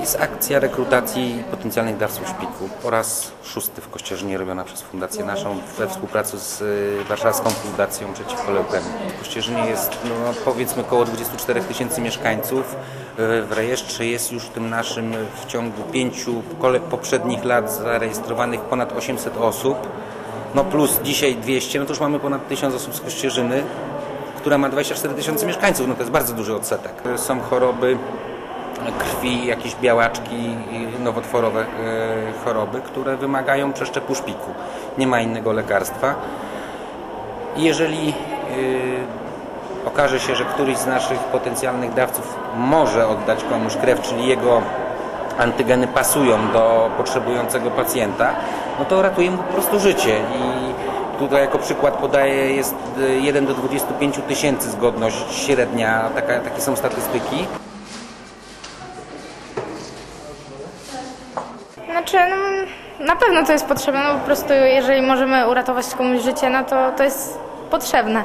Jest akcja rekrutacji potencjalnych dawców szpiku po raz szósty w Kościerzynie robiona przez Fundację naszą we współpracy z y, Warszawską Fundacją Przeciwko Leukemii. W Kościerzynie jest no, powiedzmy około 24 tysięcy mieszkańców. Y, W rejestrze jest już w tym naszym w ciągu pięciu poprzednich lat zarejestrowanych ponad 800 osób. No plus dzisiaj 200, no to już mamy ponad 1000 osób z Kościerzyny, która ma 24 tysiące mieszkańców. No to jest bardzo duży odsetek. Są choroby krwi, jakieś białaczki nowotworowe e, choroby, które wymagają przeszczepu szpiku. Nie ma innego lekarstwa. Jeżeli e, okaże się, że któryś z naszych potencjalnych dawców może oddać komuś krew, czyli jego antygeny pasują do potrzebującego pacjenta, no to ratuje mu po prostu życie. I tutaj jako przykład podaję jest e, 1 do 25 tysięcy zgodność średnia, taka, takie są statystyki. Znaczy, no, na pewno to jest potrzebne, no po prostu jeżeli możemy uratować komuś życie, no to to jest potrzebne.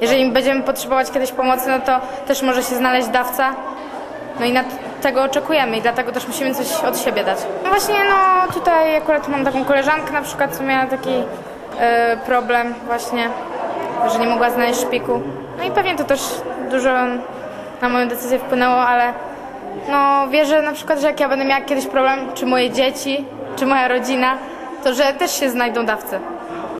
Jeżeli będziemy potrzebować kiedyś pomocy, no to też może się znaleźć dawca. No i na tego oczekujemy i dlatego też musimy coś od siebie dać. No właśnie, no tutaj akurat mam taką koleżankę na przykład, co miała taki e, problem właśnie, że nie mogła znaleźć szpiku. No i pewnie to też dużo na moją decyzję wpłynęło, ale no wierzę na przykład, że jak ja będę miała kiedyś problem, czy moje dzieci, czy moja rodzina, to że też się znajdą dawcy.